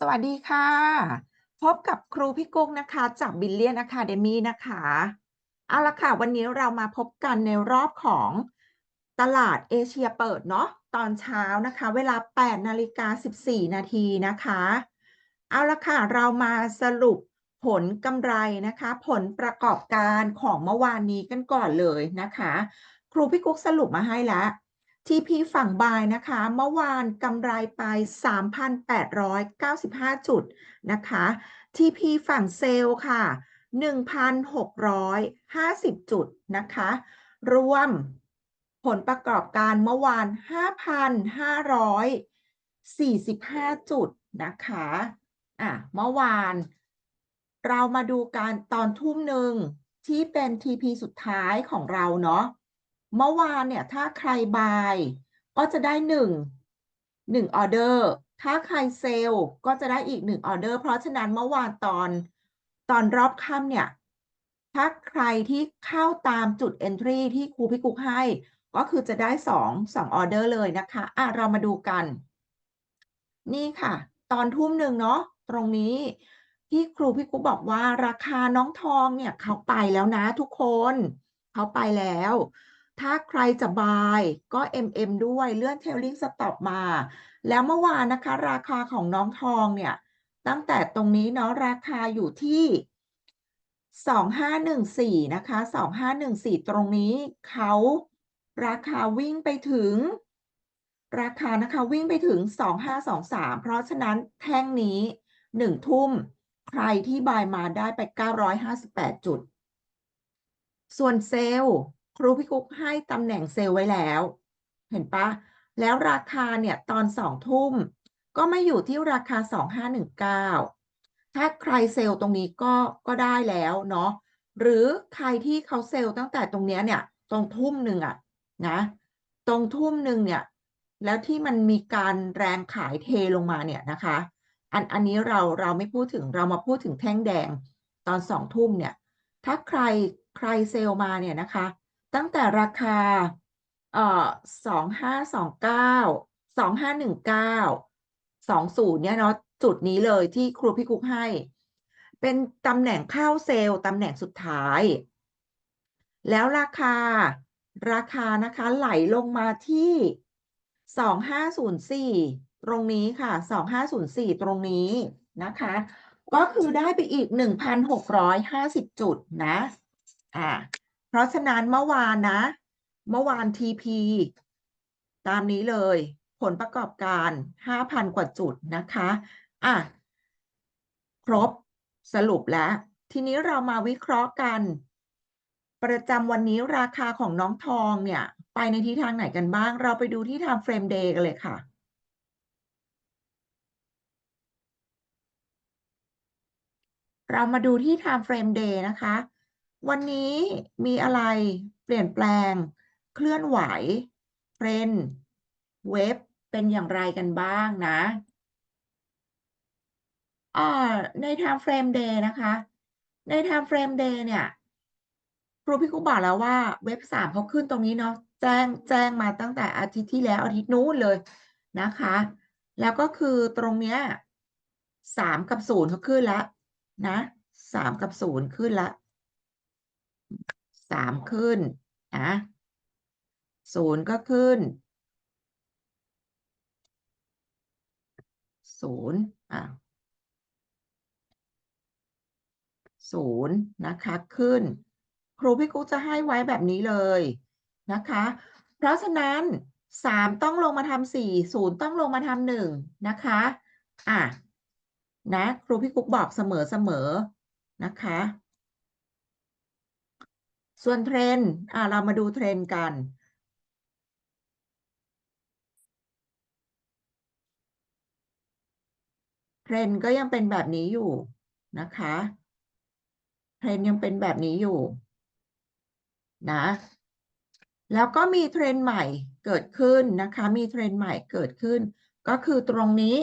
สวัสดีค่ะ พบกับครูพี่กุ้งนะคะ จาก Billion Academy นะคะ เอาละค่ะ วันนี้เรามาพบกันในรอบของตลาดเอเชียเปิดเนาะตอนเช้านะคะ เวลา 8 นาฬิกา 14 นาทีนะคะ เอาละค่ะ เรามาสรุปผลกำไรนะคะ ผลประกอบการของเมื่อวานนี้กันก่อนเลยนะคะ ครูพี่กุ๊กสรุปมาให้แล้ว TP ฝั่งบายนะคะ เมื่อวานกำไรไป 3,895 จุดนะคะ TP ฝั่งเซลล์ค่ะ 1,650 จุดนะคะ รวมผลประกอบการเมื่อวาน 5,545 จุดนะคะอะเมื่อวานเรามาดูการตอนทุ่มหนึ่งที่เป็น TP สุดท้ายของเราเนาะ เมื่อวานเนี่ยถ้าใครบายก็จะได้หนึ่งหนึ่งออเดอร์ ถ้าใครเซลก็จะได้อีกหนึ่งออเดอร์ เพราะฉะนั้นเมื่อวานตอนตอนรอบค่ำเนี่ย ถ้าใครที่เข้าตามจุด entry ที่ครูพี่กุ๊กให้ ก็คือจะได้สองสองออเดอร์เลยนะคะ อะ เรามาดูกัน นี่ค่ะ ตอนทุ่มหนึ่งเนาะ ตรงนี้ที่ครูพี่กุ๊กบอกว่าราคาน้องทองเนี่ยเขาไปแล้วนะทุกคน เขาไปแล้ว ถ้าใครจะบายก็ MM ด้วยเลื่อนเทลลิงสต็อปมา แล้วเมื่อวานนะคะ ราคาของน้องทองเนี่ย ตั้งแต่ตรงนี้เนาะราคาอยู่ที่ 2514 นะคะ 2514 ตรงนี้เขาราคาวิ่งไปถึง ราคานะคะวิ่งไปถึง 2523 เพราะฉะนั้นแท่งนี้ 1 ทุ่ม ใครที่บายมาได้ไป 958 จุด ส่วนเซลล์ ครูพี่กุ๊กให้ตำแหน่งเซลล์ไว้แล้ว เห็นปะแล้วราคาเนี่ยตอนสองทุ่ม ก็ไม่อยู่ที่ราคา 2519 ถ้าใครเซลล์ตรงนี้ก็ก็ได้แล้วเนาะหรือใครที่เขาเซลล์ตั้งแต่ตรงเนี้ยเนี่ยตรงทุ่มหนึ่งอะนะตรงทุ่มหนึ่งเนี่ยแล้วที่มันมีการแรงขายเทลงมาเนี่ยนะคะอันอันนี้เราเราไม่พูดถึงเรามาพูดถึงแท่งแดงตอนสองทุ่มเนี่ยถ้าใครใครเซลล์มาเนี่ยนะคะ ตั้งแต่ราคาเอ่อสองห้าสองเก้าสองห้าหนึ่งเก้าสองศูนย์เนี่ยเนาะจุดนี้เลยที่ครูพี่กุ๊กให้ เป็นตำแหน่งเข้าเซลล์ตำแหน่งสุดท้าย แล้วราคาราคานะคะไหลลงมาที่สองห้าศูนย์สี่ตรงนี้ค่ะสองห้าศูนย์สี่ตรงนี้นะคะ ก็คือได้ไปอีกหนึ่งพันหกร้อยห้าสิบจุดนะ อ่า เพราะฉะนั้นเมื่อวานนะ เมื่อวาน TP ตามนี้เลย ผลประกอบการ 5,000 กว่าจุดนะคะ อะ ครบสรุปแล้ว ทีนี้เรามาวิเคราะห์กัน ประจำวันนี้ราคาของน้องทองเนี่ย ไปในทิศทางไหนกันบ้าง เราไปดูที่ time frame day กันเลยค่ะเรามาดูที่ time frame day นะคะ วันนี้มีอะไรเปลี่ยนแปลง เคลื่อนไหวเทรนเว็บเป็นอย่างไรกันบ้างนะอ่าใน time frame day นะคะ ใน time frame day เนี่ยครูพี่กุ๊กบอกแล้วว่าเว็บสามเขาขึ้นตรงนี้เนาะแจ้งแจ้งมาตั้งแต่อาทิตย์ที่แล้วอาทิตย์นู้นเลยนะคะ แล้วก็คือตรงเนี้ยสามกับศูนย์เขาขึ้นแล้วนะสามกับศูนย์ขึ้นแล้ว สามขึ้นนะศูนย์ก็ขึ้นศูนย์อะศูนย์นะคะขึ้น ครูพี่กุ๊กจะให้ไว้แบบนี้เลยนะคะ เพราะฉะนั้นสามต้องลงมาทำสี่ศูนย์ต้องลงมาทำหนึ่งนะคะอะนะครูพี่กุ๊กบอกเสมอเสมอนะคะ ส่วนเทรนด์อะเรามาดูเทรนด์กัน เทรนด์ก็ยังเป็นแบบนี้อยู่นะคะ เทรนด์ยังเป็นแบบนี้อยู่นะ แล้วก็มีเทรนด์ใหม่เกิดขึ้นนะคะ มีเทรนด์ใหม่เกิดขึ้น ก็คือตรงนี้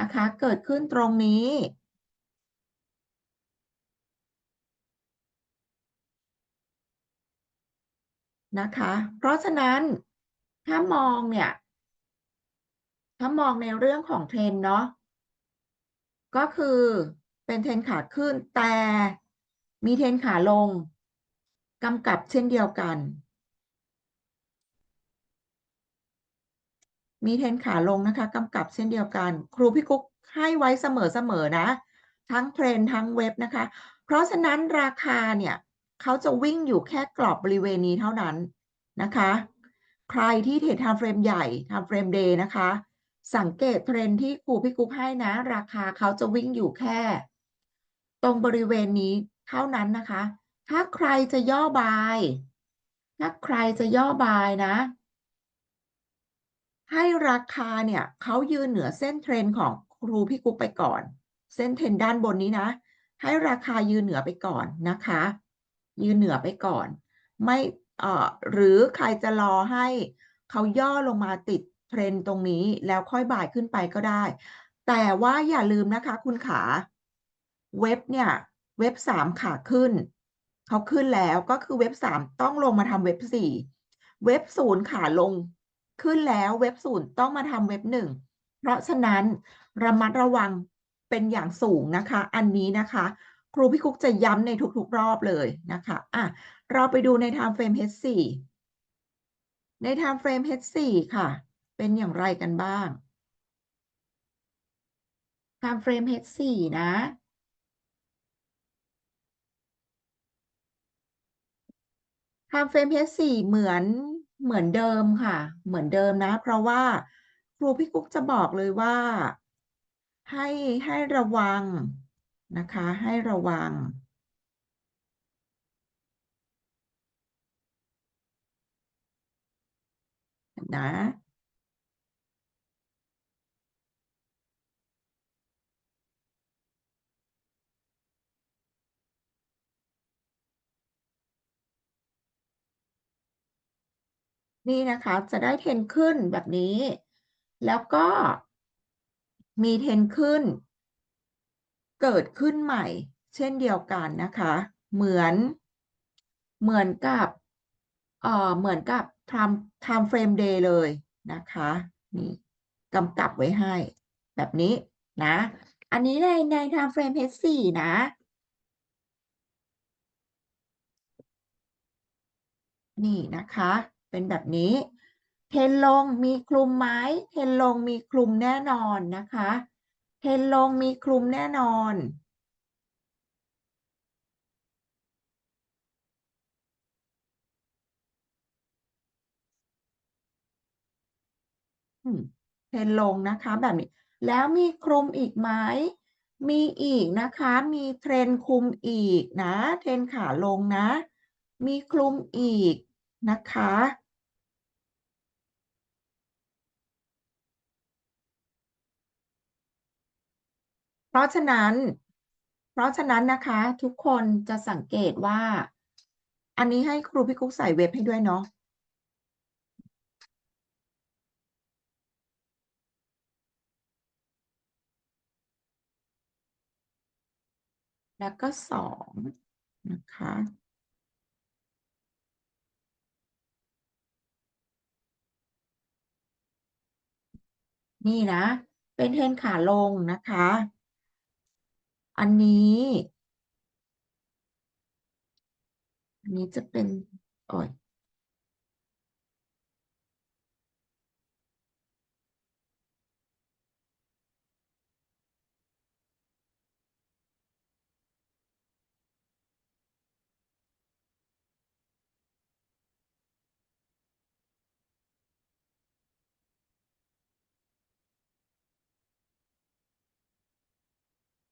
นะคะ เกิดขึ้นตรงนี้ นะคะ เพราะฉะนั้นถ้ามองเนี่ย ถ้ามองในเรื่องของเทรนเนาะก็คือเป็นเทรนขาขึ้นแต่มีเทรนขาลงกำกับเช่นเดียวกัน มีเทรนขาลงนะคะกำกับเช่นเดียวกัน ครูพี่กุ๊กให้ไว้เสมอๆนะ ทั้งเทรนทั้งเว็บนะคะ เพราะฉะนั้นราคาเนี่ย เขาจะวิ่งอยู่แค่กรอบบริเวณนี้เท่านั้นนะคะ ใครที่เทรดทำเฟรมใหญ่ทำเฟรมเดย์นะคะ สังเกตเทรนที่ครูพี่กุ๊กให้นะ ราคาเขาจะวิ่งอยู่แค่ ตรงบริเวณนี้เท่านั้นนะคะ ถ้าใครจะย่อบายถ้าใครจะย่อบายนะ ให้ราคาเนี่ยเขายืนเหนือเส้นเทรนของครูพี่กุ๊กไปก่อน เส้นเทรนด้านบนนี้นะ ให้ราคายืนเหนือไปก่อนนะคะ ยืนเหนือไปก่อน ไม่เอ่อหรือใครจะรอให้เขาย่อลงมาติดเทรนตรงนี้แล้วค่อยบ่ายขึ้นไปก็ได้ แต่ว่าอย่าลืมนะคะคุณขา เว็บเนี่ยเว็บสามขาขึ้น เขาขึ้นแล้วก็คือเว็บสามต้องลงมาทำเว็บสี่เว็บศูนย์ขาลงขึ้นแล้วเว็บศูนย์ต้องมาทำเว็บหนึ่งเพราะฉะนั้นระมัดระวังเป็นอย่างสูงนะคะ อันนี้นะคะ ครูพี่คุกจะย้ำในทุกๆรอบเลยนะคะอะเราไปดูใน time frame H4 ใน time frame H4 ค่ะ เป็นอย่างไรกันบ้าง time frame H4 นะ time frame H4 เหมือนเหมือนเดิมค่ะ เหมือนเดิมนะ เพราะว่าครูพี่กุ๊กจะบอกเลยว่า ให้ให้ระวัง นะคะให้ระวัง นะนี่นะคะ จะได้เทนขึ้นแบบนี้ แล้วก็มีเทนขึ้น เกิดขึ้นใหม่ เช่นเดียวกันนะคะ เหมือนเหมือนกับเอ่อเหมือนกับทำทำเฟรมเดย์เลยนะคะนี่กำกับไว้ให้ แบบนี้นะ อันนี้ในในทำเฟรม H4 นะนี่นะคะ เป็นแบบนี้ เทนลงมีคลุมไหมเทนลงมีคลุมแน่นอนนะคะ เทรนลงมีคลุมแน่นอน เทรนลงนะคะแบบนี้ แล้วมีคลุมอีกไหมมีอีกนะคะ มีเทรนคลุมอีกนะ เทรนขาลงนะ มีคลุมอีกนะคะ ราะฉะนั้น เพราะฉะนั้นนะคะ ทุกคนจะสังเกตว่า อันนี้ให้ครูพี่กุ๊กใส่เว็บให้ด้วยเนาะแล้วก็สองนะคะ นี่นะ เป็นเทรนขาลงนะคะ อันนี้ อันนี้จะเป็นโอ้ย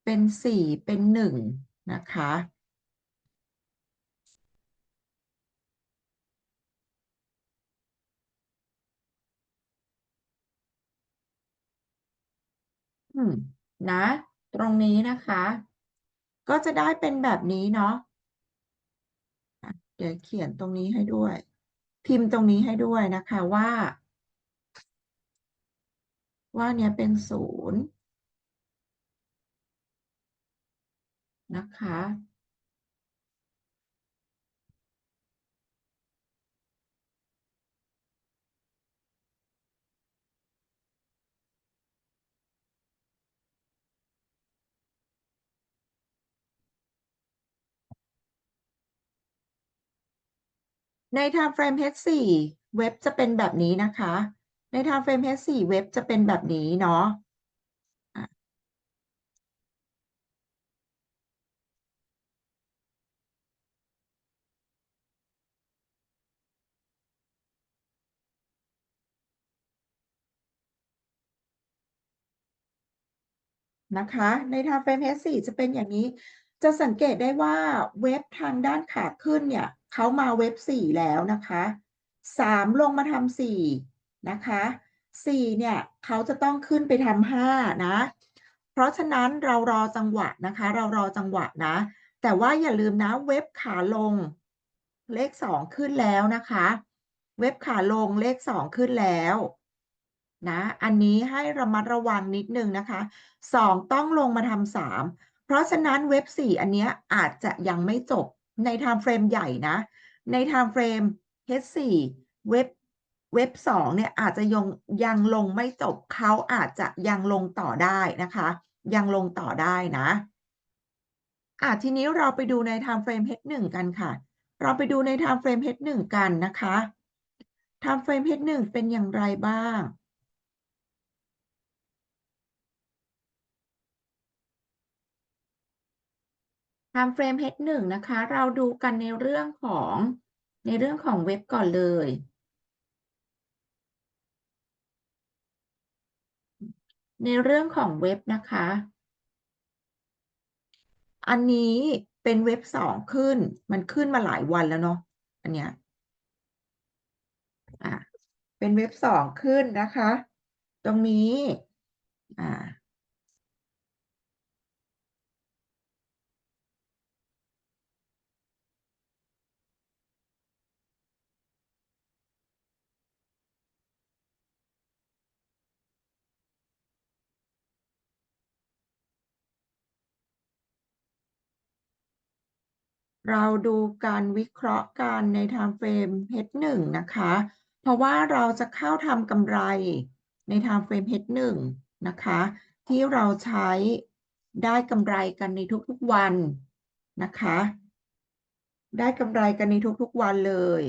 เป็นสี่เป็นหนึ่งนะคะ อืม นะ ตรงนี้นะคะ ก็จะได้เป็นแบบนี้เนาะอะเดี๋ยวเขียนตรงนี้ให้ด้วย พิมพ์ตรงนี้ให้ด้วยนะคะว่า ว่าเนี้ยเป็นศูนย์ นะคะ ใน time frame H4 เว็บจะเป็นแบบนี้นะคะ ใน time frame H4 เว็บจะเป็นแบบนี้เนาะ นะคะ ใน time frame H4 จะเป็นอย่างนี้ จะสังเกตได้ว่าเว็บทางด้านขาขึ้นเนี่ยเขามาเว็บ 4 แล้วนะคะ3ลงมาทำ4นะคะ4เนี่ยเขาจะต้องขึ้นไปทำ5นะ เพราะฉะนั้นเรารอจังหวะนะคะ เรารอจังหวะนะ แต่ว่าอย่าลืมนะเว็บขาลงเลข 2 ขึ้นแล้วนะคะ เว็บขาลงเลข 2 ขึ้นแล้ว นะ อันนี้ให้ระมัดระวังนิดนึงนะคะ2ต้องลงมาทำ3เพราะฉะนั้นเว็บ4อันเนี้ยอาจจะยังไม่จบใน time frame ใหญ่นะ ใน time frame H4 เว็บเว็บ2เนี่ยอาจจะยังยังลงไม่จบเขาอาจจะยังลงต่อได้นะคะ ยังลงต่อได้นะอะทีนี้เราไปดูใน time frame H1 กันค่ะ เราไปดูใน time frame H1 กันนะคะ time frame H1 เป็นอย่างไรบ้าง time frame H1 นะคะ เราดูกันในเรื่องของในเรื่องของเว็บก่อนเลยในเรื่องของเว็บนะคะ อันนี้เป็นเว็บสองขึ้น มันขึ้นมาหลายวันแล้วเนาะ อันเนี้ย อะเป็นเว็บสองขึ้นนะคะ ตรงนี้ อ่า เราดูการวิเคราะห์การใน time frame H1 นะคะ เพราะว่าเราจะเข้าทำกำไรใน time frame H1 นะคะ ที่เราใช้ได้กำไรกันในทุกๆวันนะคะ ได้กำไรกันในทุกๆวันเลย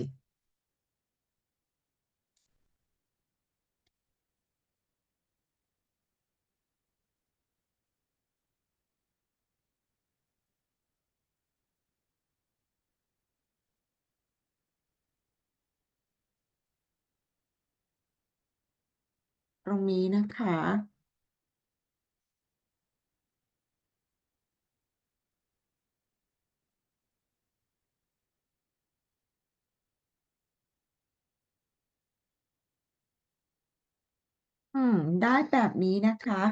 ตรงนี้นะคะ อืม ได้แบบนี้นะคะ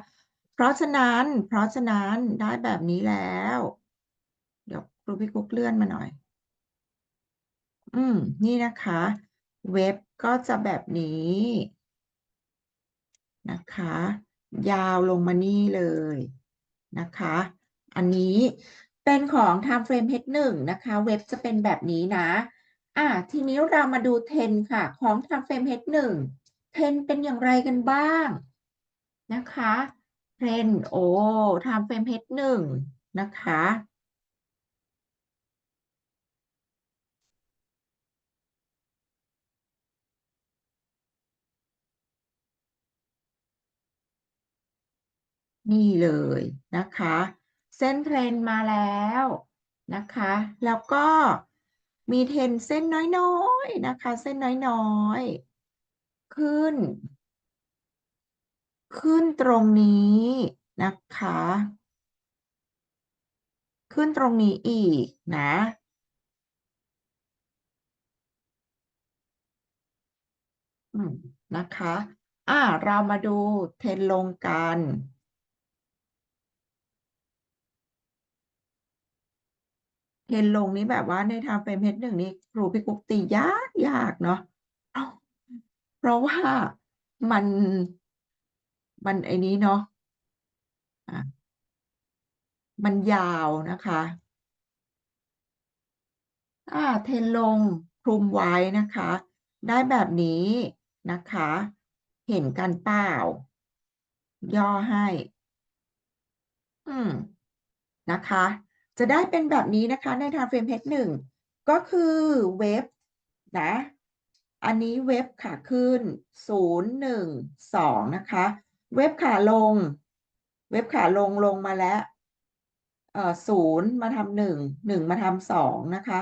เพราะฉะนั้น เพราะฉะนั้นได้แบบนี้แล้ว เดี๋ยวครูพี่กุ๊กเลื่อนมาหน่อย อืม นี่นะคะ เว็บก็จะแบบนี้ นะคะ ยาวลงมานี่เลยนะคะ อันนี้เป็นของ time frame H1 นะคะ เว็บจะเป็นแบบนี้นะ อะทีนี้เรามาดูเทนค่ะ ของ time frame H1 เทนเป็นอย่างไรกันบ้างนะคะเทรนโอ้ time frame H1 นะคะ นี่เลยนะคะ เส้นเทรนมาแล้วนะคะ แล้วก็มีเทรนเส้นน้อยๆนะคะ เส้นน้อยๆ ขึ้น ขึ้นตรงนี้นะคะ ขึ้นตรงนี้อีกนะนะคะ อ่า เรามาดูเทรนลงกัน เทนลงนี้แบบว่าในทางเฟรมเพชรหนึ่งนี่ครูพี่กุ๊กตียากยากเนาะเอ้าเพราะว่ามันมันไอ้นี้เนาะอะมันยาวนะคะอ่าเทนลงคลุมไว้นะคะ ได้แบบนี้นะคะ เห็นกันเปล่า ย่อให้ อืมนะคะ จะได้เป็นแบบนี้นะคะใน time frame H1 ก็คือเว็บนะ อันนี้เว็บขาขึ้นศูนย์หนึ่งสองนะคะ เว็บขาลง เว็บขาลงลงมาแล้วเอ่อศูนย์มาทำหนึ่งหนึ่งมาทำสองนะคะ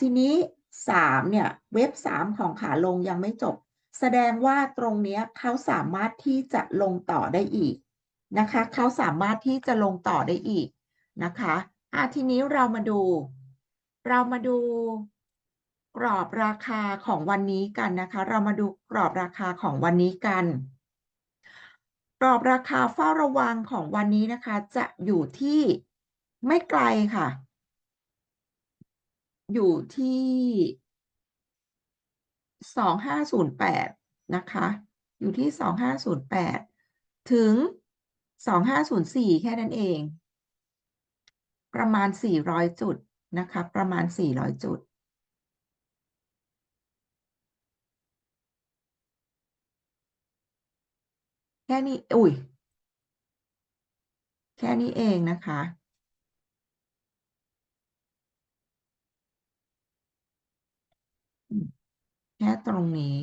ทีนี้สามเนี่ย เว็บสามของขาลงยังไม่จบ แสดงว่าตรงเนี้ยเขาสามารถที่จะลงต่อได้อีกนะคะ เขาสามารถที่จะลงต่อได้อีกนะคะ อะทีนี้เรามาดู เรามาดูกรอบราคาของวันนี้กันนะคะ เรามาดูกรอบราคาของวันนี้กัน กรอบราคาเฝ้าระวังของวันนี้นะคะ จะอยู่ที่ไม่ไกลค่ะ อยู่ที่สองห้าศูนย์แปดนะคะ อยู่ที่สองห้าศูนย์แปดถึงสองห้าศูนย์สี่แค่นั้นเอง ประมาณสี่ร้อยจุดนะคะ ประมาณสี่ร้อยจุด แค่นี้ อุ้ย แค่นี้เองนะคะ แค่ตรงนี้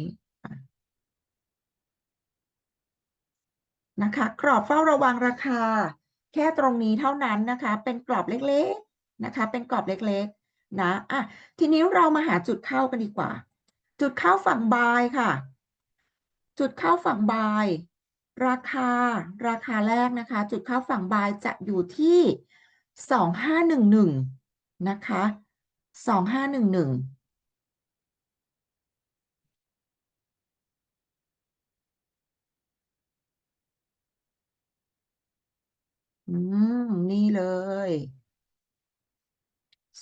นะคะ กรอบเฝ้าระวังราคา แค่ตรงนี้เท่านั้นนะคะ เป็นกรอบเล็กๆนะคะ เป็นกรอบเล็กๆนะอะทีนี้เรามาหาจุดเข้ากันดีกว่า จุดเข้าฝั่งบายค่ะ จุดเข้าฝั่งบาย ราคาราคาแรกนะคะ จุดเข้าฝั่งบายจะอยู่ที่สองห้าหนึ่งหนึ่งนะคะสองห้าหนึ่งหนึ่ง อืม นี่เลย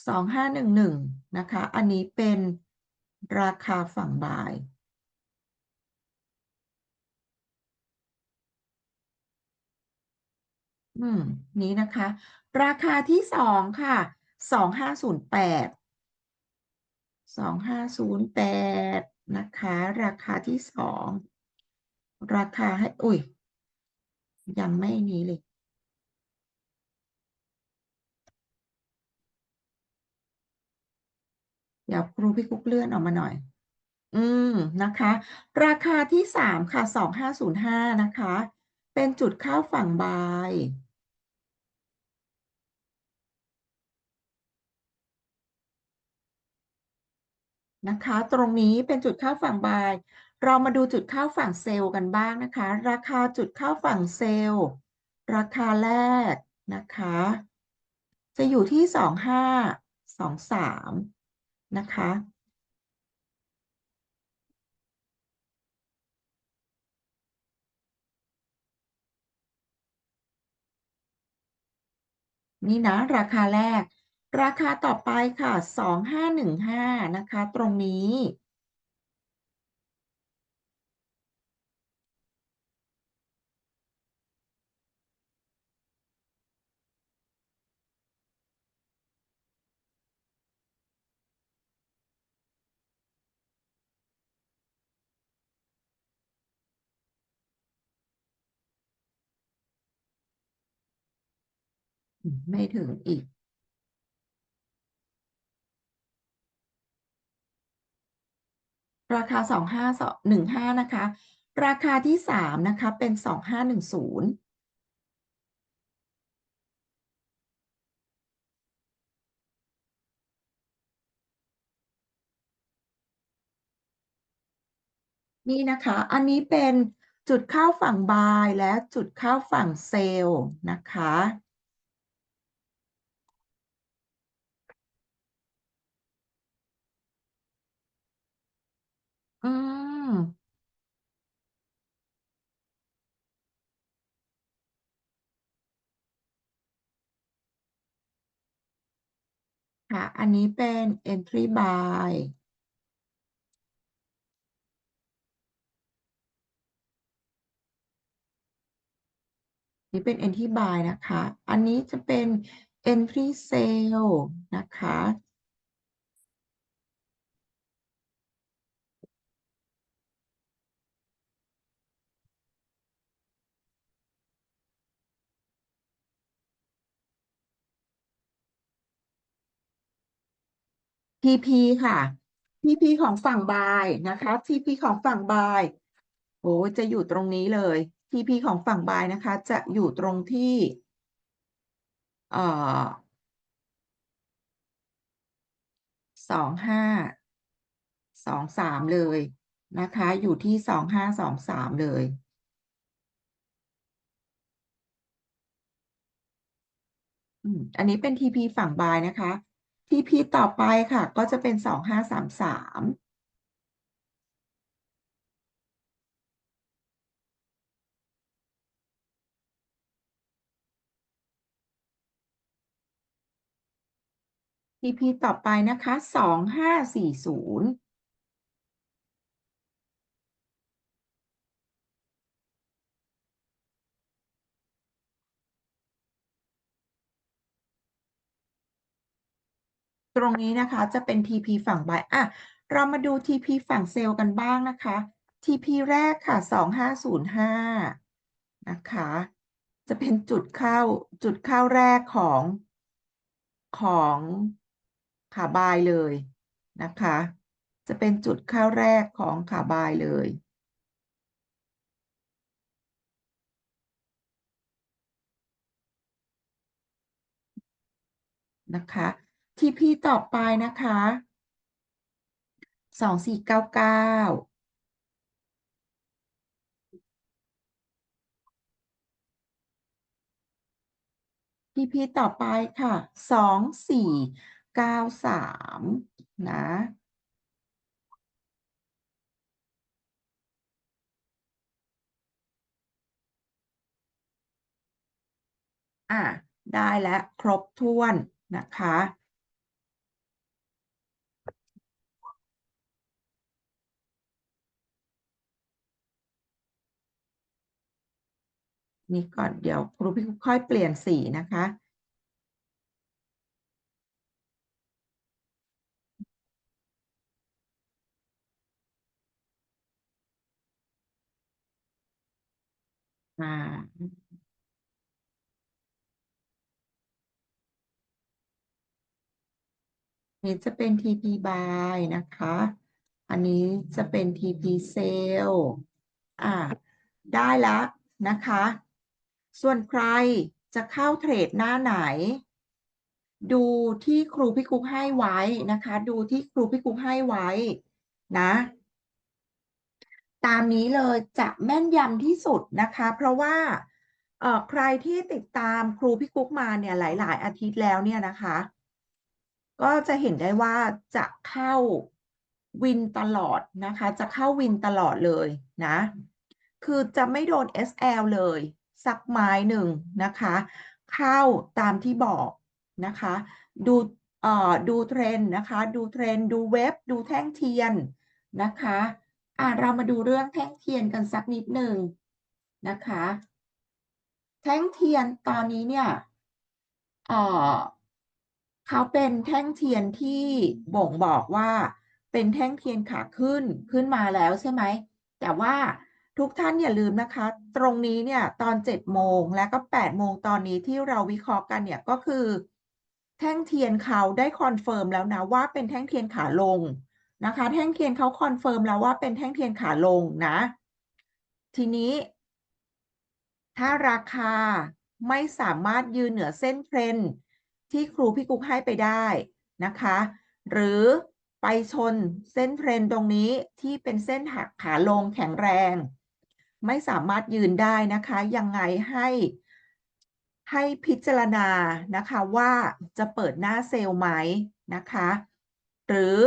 สองห้าหนึ่งหนึ่งนะคะ อันนี้เป็นราคาฝั่งบาย อืม นี้นะคะ ราคาที่สองค่ะสองห้าศูนย์แปดสองห้าศูนย์แปดนะคะ ราคาที่สองราคาให้ อุ้ย ยังไม่นี้เลย เดี๋ยวครูพี่กุ๊กเลื่อนออกมาหน่อย อืมนะคะ ราคาที่สามค่ะสองห้าศูนย์ห้านะคะ เป็นจุดเข้าฝั่งบายนะคะ ตรงนี้เป็นจุดเข้าฝั่งบาย เรามาดูจุดเข้าฝั่งเซลล์กันบ้างนะคะ ราคาจุดเข้าฝั่งเซลล์ ราคาแรกนะคะ จะอยู่ที่สองห้าสองสาม นะคะ นี่นะ ราคาแรก ราคาต่อไปค่ะสองห้าหนึ่งห้านะคะ ตรงนี้ ไม่ถึงอีก ราคาสองห้าสองหนึ่งห้านะคะ ราคาที่สามนะคะ เป็นสองห้าหนึ่งศูนย์นี่นะคะ อันนี้เป็นจุดเข้าฝั่งบายและจุดเข้าฝั่งเซลล์นะคะ อืม ค่ะ อันนี้เป็น entry by นี่เป็น entry by นะคะ อันนี้จะเป็น entry sale นะคะ PP ค่ะ TP ของฝั่งบายนะคะ TP ของฝั่งบายโอ้จะอยู่ตรงนี้เลย TP ของฝั่งบายนะคะ จะอยู่ตรงที่เอ่อสองห้าสองสามเลยนะคะ อยู่ที่สองห้าสองสามเลยอันนี้เป็น TP ฝั่งบายนะคะ ทีพีต่อไปค่ะ ก็จะเป็นสองห้าสามสามทีพีต่อไปนะคะสองห้าสี่ศูนย์ ตรงนี้นะคะจะเป็น TP ฝั่งบายอะเรามาดู TP ฝั่งเซลล์กันบ้างนะคะ TP แรกค่ะสองห้าศูนย์ห้านะคะจะเป็นจุดเข้าจุดเข้าแรกของของขาบายเลยนะคะ จะเป็นจุดเข้าแรกของขาบายเลย นะคะ TP ต่อไปนะคะสองสี่เก้าเก้า TP ต่อไปค่ะสองสี่เก้าสามนะอะได้แล้วครบถ้วนนะคะ นี่ก่อนเดี๋ยวครูพี่ค่อยเปลี่ยนสีนะคะ อ่านี่จะเป็น TP buy นะคะ อันนี้จะเป็น TP sell อ่า ได้แล้วนะคะ ส่วนใครจะเข้าเทรดหน้าไหน ดูที่ครูพี่กุ๊กให้ไว้นะคะ ดูที่ครูพี่กุ๊กให้ไว้นะ ตามนี้เลยจะแม่นยำที่สุดนะคะ เพราะว่าเอ่อใครที่ติดตามครูพี่กุ๊กมาเนี่ยหลาย ๆ อาทิตย์แล้วเนี่ยนะคะ ก็จะเห็นได้ว่าจะเข้าวินตลอดนะคะ จะเข้าวินตลอดเลยนะ คือจะไม่โดน SL เลย สักไม้หนึ่งนะคะ เข้าตามที่บอกนะคะ ดูเอ่อดูเทรนนะคะ ดูเทรนดูเว็บ ดูแท่งเทียนนะคะอะเรามาดูเรื่องแท่งเทียนกันสักนิดหนึ่งนะคะ แท่งเทียนตอนนี้เนี่ยเอ่อเขาเป็นแท่งเทียนที่บ่งบอกว่าเป็นแท่งเทียนขาขึ้นขึ้นมาแล้วใช่ไหมแต่ว่า ทุกท่านอย่าลืมนะคะ ตรงนี้เนี่ยตอน 7 โมงและก็ 8 โมงตอนนี้ที่เราวิเคราะห์กันเนี่ยก็คือ แท่งเทียนเขาได้คอนเฟิร์มแล้วนะว่าเป็นแท่งเทียนขาลงนะคะ แท่งเทียนเขาคอนเฟิร์มแล้วว่าเป็นแท่งเทียนขาลงนะ ทีนี้ ถ้าราคาไม่สามารถยืนเหนือเส้นเทรนที่ครูพี่กุ๊กให้ไปได้นะคะ หรือไปชนเส้นเทรนตรงนี้ที่เป็นเส้นหักขาลงแข็งแรง ไม่สามารถยืนได้นะคะ ยังไงให้ให้พิจารณานะคะว่าจะเปิดหน้าเซลล์ไหมนะคะ หรือ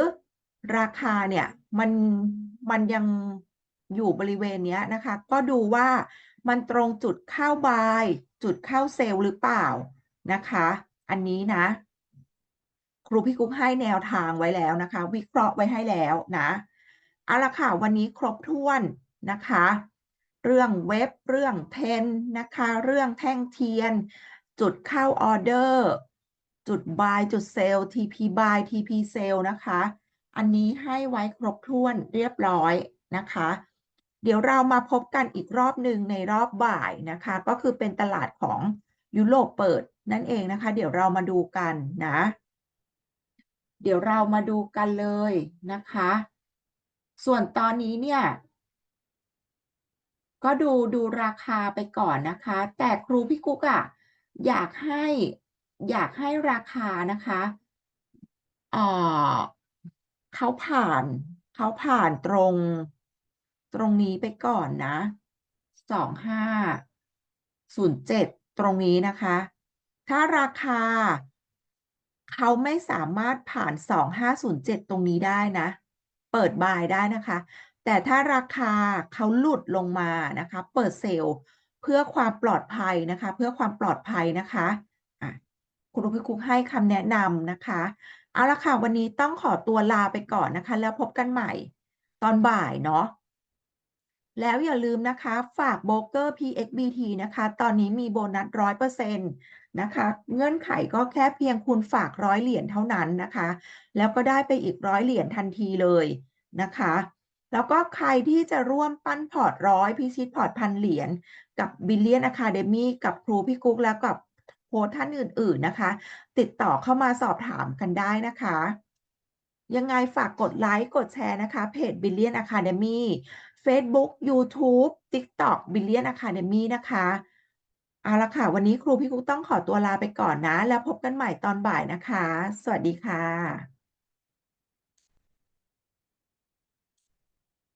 ราคาเนี่ยมันมันยังอยู่บริเวณเนี้ยนะคะ ก็ดูว่ามันตรงจุดเข้าบายจุดเข้าเซลล์หรือเปล่านะคะ อันนี้นะ ครูพี่กุ๊กให้แนวทางไว้แล้วนะคะ วิเคราะห์ไว้ให้แล้วนะเอาละค่ะวันนี้ครบถ้วนนะคะ เรื่องเว็บ เรื่องเทนนะคะ เรื่องแท่งเทียน จุดเข้าออเดอร์ จุด buy จุดเซลล์ TP buy TP sell นะคะ อันนี้ให้ไว้ครบถ้วนเรียบร้อยนะคะ เดี๋ยวเรามาพบกันอีกรอบหนึ่งในรอบบ่ายนะคะ ก็คือเป็นตลาดของยุโรปเปิดนั่นเองนะคะ เดี๋ยวเรามาดูกันนะ เดี๋ยวเรามาดูกันเลยนะคะ ส่วนตอนนี้เนี่ย ก็ดูดูราคาไปก่อนนะคะ แต่ครูพี่กุ๊กอะอยากให้อยากให้ราคานะคะเอ่อเขาผ่านเขาผ่านตรงตรงนี้ไปก่อนนะสองห้าศูนย์เจ็ดตรงนี้นะคะ ถ้าราคา เขาไม่สามารถผ่านสองห้าศูนย์เจ็ดตรงนี้ได้นะ เปิดบายได้นะคะ แต่ถ้าราคาเขาหลุดลงมานะคะ เปิดเซลล์เพื่อความปลอดภัยนะคะ เพื่อความปลอดภัยนะคะะคุณพี่คุกให้คำแนะนำนะคะ เอาละค่ะ วันนี้ต้องขอตัวลาไปก่อนนะคะ แล้วพบกันใหม่ตอนบ่ายเนาะแล้วอย่าลืมนะคะฝากโบรกเกอร์ PXBT นะคะ ตอนนี้มีโบนัสร้อยเปอร์เซ็นต์นะคะ เงื่อนไขก็แค่เพียงคุณฝากร้อยเหรียญเท่านั้นนะคะ แล้วก็ได้ไปอีกร้อยเหรียญทันทีเลยนะคะ แล้วก็ใครที่จะร่วมปั้นพอร์ตร้อยพิชิตพอร์ตพันเหรียญกับ Billion Academy กับครูพี่กุ๊กแล้วกับโค้ชท่านอื่น ๆนะคะ ติดต่อเข้ามาสอบถามกันได้นะคะ ยังไงฝากกดไลค์กดแชร์นะคะ เพจ Billion Academy Facebook YouTube TikTok Billion Academy นะคะเอาละค่ะ วันนี้ครูพี่กุ๊กต้องขอตัวลาไปก่อนนะ แล้วพบกันใหม่ตอนบ่ายนะคะ สวัสดีค่ะ